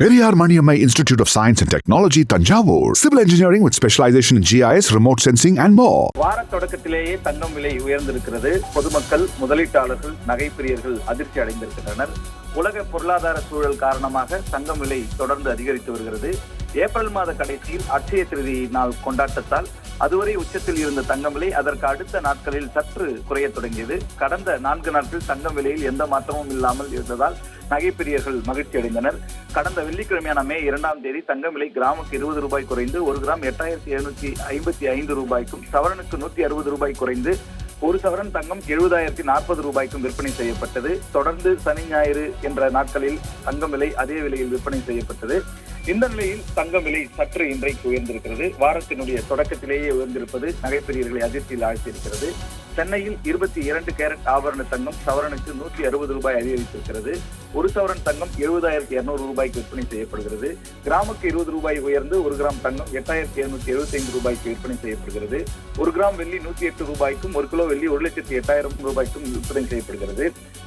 Periyar Maniammai institute of science and technology Thanjavur civil engineering with specialisation GIS remote sensing and மோ வார தொடக்கத்திலேயே தங்கம் விலை உயர்ந்திருக்கிறது பொதுமக்கள் முதலீட்டாளர்கள் நகைப்பிரியர்கள் அதிர்ச்சி அடைந்திருக்கின்றனர் உலக பொருளாதார சூழல் காரணமாக தங்கம் விலை தொடர்ந்து அதிகரித்து வருகிறது ஏப்ரல் மாத கடைசியில் அட்சய திருதி நாள் கொண்டாட்டத்தால் அதுவரை உச்சத்தில் இருந்த தங்கம் விலை அதற்கு அடுத்த நாட்களில் சற்று குறைய தொடங்கியது. கடந்த நான்கு நாட்கள் தங்கம் விலையில் எந்த மாற்றமும் இல்லாமல் இருந்ததால் நகைப்பிரியர்கள் மகிழ்ச்சி அடைந்தனர். கடந்த வெள்ளிக்கிழமையான மே இரண்டாம் தேதி தங்கம் விலை கிராமுக்கு இருபது ரூபாய் குறைந்து ஒரு கிராம் எட்டாயிரத்தி எழுநூத்தி ஐம்பத்தி ஐந்து ரூபாய்க்கும் சவரனுக்கு நூத்தி அறுபது ரூபாய் குறைந்து ஒரு சவரன் தங்கம் எழுபதாயிரத்தி நாற்பது ரூபாய்க்கும் விற்பனை செய்யப்பட்டது. தொடர்ந்து சனி ஞாயிறு என்ற நாட்களில் தங்கம் விலை அதே விலையில் விற்பனை செய்யப்பட்டது. இந்த நிலையில் தங்கம் விலை சற்று இன்றைக்கு உயர்ந்திருக்கிறது. வாரத்தினுடைய தொடக்கத்திலேயே உயர்ந்திருப்பது நகைப்பிரியர்களை அதிர்ச்சியில் ஆழ்த்தியிருக்கிறது. சென்னையில் இருபத்தி இரண்டு கேரட் ஆபரண தங்கம் சவரனுக்கு நூற்றி அறுபது ரூபாய் அதிகரித்திருக்கிறது. ஒரு சவரன் தங்கம் எழுபதாயிரத்தி இருநூறு ரூபாய்க்கு விற்பனை செய்யப்படுகிறது. கிராமுக்கு இருபது ரூபாய் உயர்ந்து ஒரு கிராம் தங்கம் எட்டாயிரத்தி எழுநூத்தி எழுபத்தி ஐந்து ரூபாய்க்கு விற்பனை செய்யப்படுகிறது. ஒரு கிராம் வெள்ளி நூத்தி எட்டு ரூபாய்க்கும் ஒரு கிலோ வெள்ளி ஒரு லட்சத்தி எட்டாயிரம் ரூபாய்க்கும் விற்பனை செய்யப்படுகிறது.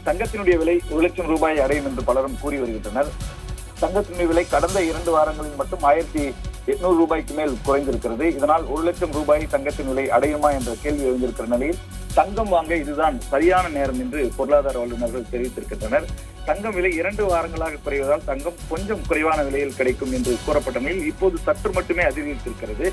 தங்கத்தினுடைய விலை ஒரு லட்சம் ரூபாய் அடையும் என்று பலரும் கூறி வருகின்றனர். தங்கத்தின் விலை கடந்த இரண்டு வாரங்களில் மட்டும் ஆயிரத்தி எட்நூறு ரூபாய்க்கு மேல் குறைந்திருக்கிறது. இதனால் ஒரு லட்சம் ரூபாய் தங்கத்தின் விலை அடையுமா என்ற கேள்வி எழுந்திருக்கிற நிலையில் தங்கம் வாங்க இதுதான் சரியான நேரம் என்று பொருளாதார வல்லுநர்கள் தெரிவித்திருக்கின்றனர். தங்கம் விலை இரண்டு வாரங்களாக குறைவதால் தங்கம் கொஞ்சம் குறைவான விலையில் கிடைக்கும் என்று கூறப்பட்ட நிலையில் இப்போது சற்று மட்டுமே அதிகரித்திருக்கிறது.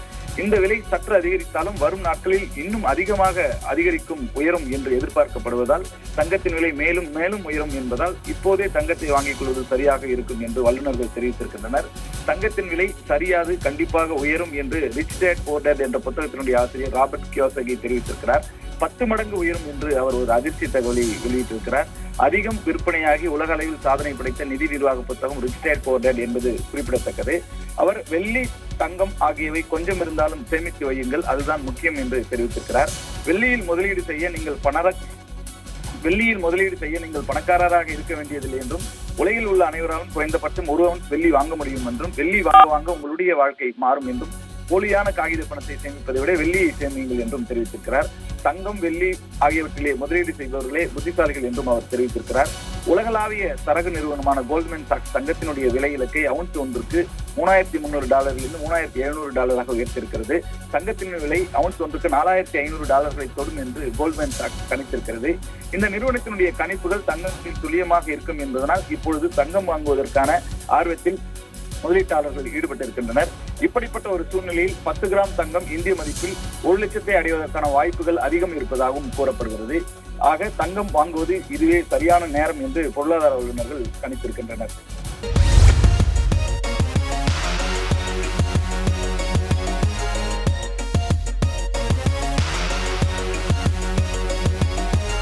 இந்த விலை சற்று அதிகரித்தாலும் வரும் நாட்களில் இன்னும் அதிகமாக அதிகரிக்கும் உயரும் என்று எதிர்பார்க்கப்படுவதால் தங்கத்தின் விலை மேலும் மேலும் உயரும் என்பதால் இப்போதே தங்கத்தை வாங்கிக் கொள்வது சரியாக இருக்கும் என்று வல்லுநர்கள் தெரிவித்திருக்கின்றனர். தங்கத்தின் விலை சரியாது கண்டிப்பாக உயரும் என்று ரிச் டேட் போர்டர் என்ற புத்தகத்தினுடைய ஆசிரியர் ராபர்ட் கியோசகி தெரிவித்திருக்கிறார். பத்து மடங்கு உயரும் என்று அவர் ஒரு அதிர்ச்சி தகவலை வெளியிட்டிருக்கிறார். அதிகம் விற்பனையாகி உலக அளவில் சாதனை படைத்த நிதி நிர்வாக புத்தகம் ரிச் டேட் போர்டர் என்பது குறிப்பிடத்தக்கது. அவர் வெள்ளி தங்கம் ஆகியவை கொஞ்சம் இருந்தாலும் சேமித்து வையுங்கள் அதுதான் முக்கியம் என்று தெரிவித்திருக்கிறார். வெள்ளியில் முதலீடு செய்ய நீங்கள் பணர வெள்ளியில் முதலீடு செய்ய நீங்கள் பணக்காரராக இருக்க வேண்டியதில்லை என்றும் உலகில் உள்ள அனைவராலும் குறைந்தபட்சம் ஒரு அவுன்ஸ் வெள்ளி வாங்க முடியும் என்றும் வெள்ளி வாங்க வாங்க உங்களுடைய வாழ்க்கை மாறும் என்றும் போலியான காகித பணத்தை சேமிப்பதை விட வெள்ளியை சேமியுங்கள் என்றும் தெரிவித்திருக்கிறார். தங்கம் வெள்ளி ஆகியவற்றிலே முதலீடு செய்பவர்களே புத்திசாலிகள் என்றும் அவர் தெரிவித்திருக்கிறார். உலகளாவிய சரகு நிறுவனமான கோல்ட்மேன் சாக்ஸ் தங்கத்தினுடைய விலை இலக்கை அவுன்ஸ் ஒன்றுக்கு மூணாயிரத்தி முன்னூறு டாலரிலிருந்து மூணாயிரத்தி எழுநூறு டாலராக உயர்த்திருக்கிறது. தங்கத்தின் விலை அவுன்ஸ் ஒன்றுக்கு நாலாயிரத்தி ஐநூறு டாலர்களை தொடும் என்று கோல்ட்மேன் சாக்ஸ் கணித்திருக்கிறது. இந்த நிறுவனத்தினுடைய கணிப்புகள் தங்கத்தில் துல்லியமாக இருக்கும் என்பதனால் இப்பொழுது தங்கம் வாங்குவதற்கான ஆர்வத்தில் முதலீட்டாளர்கள் ஈடுபட்டிருக்கின்றனர். இப்படிப்பட்ட ஒரு சூழ்நிலையில் பத்து கிராம் தங்கம் இந்திய மதிப்பில் ஒரு லட்சத்தை அடைவதற்கான வாய்ப்புகள் அதிகம் இருப்பதாகவும் கூறப்படுகிறது. ஆக தங்கம் வாங்குவது இதுவே சரியான நேரம் என்று பொருளாதார வல்லுநர்கள் கணித்திருக்கின்றனர்.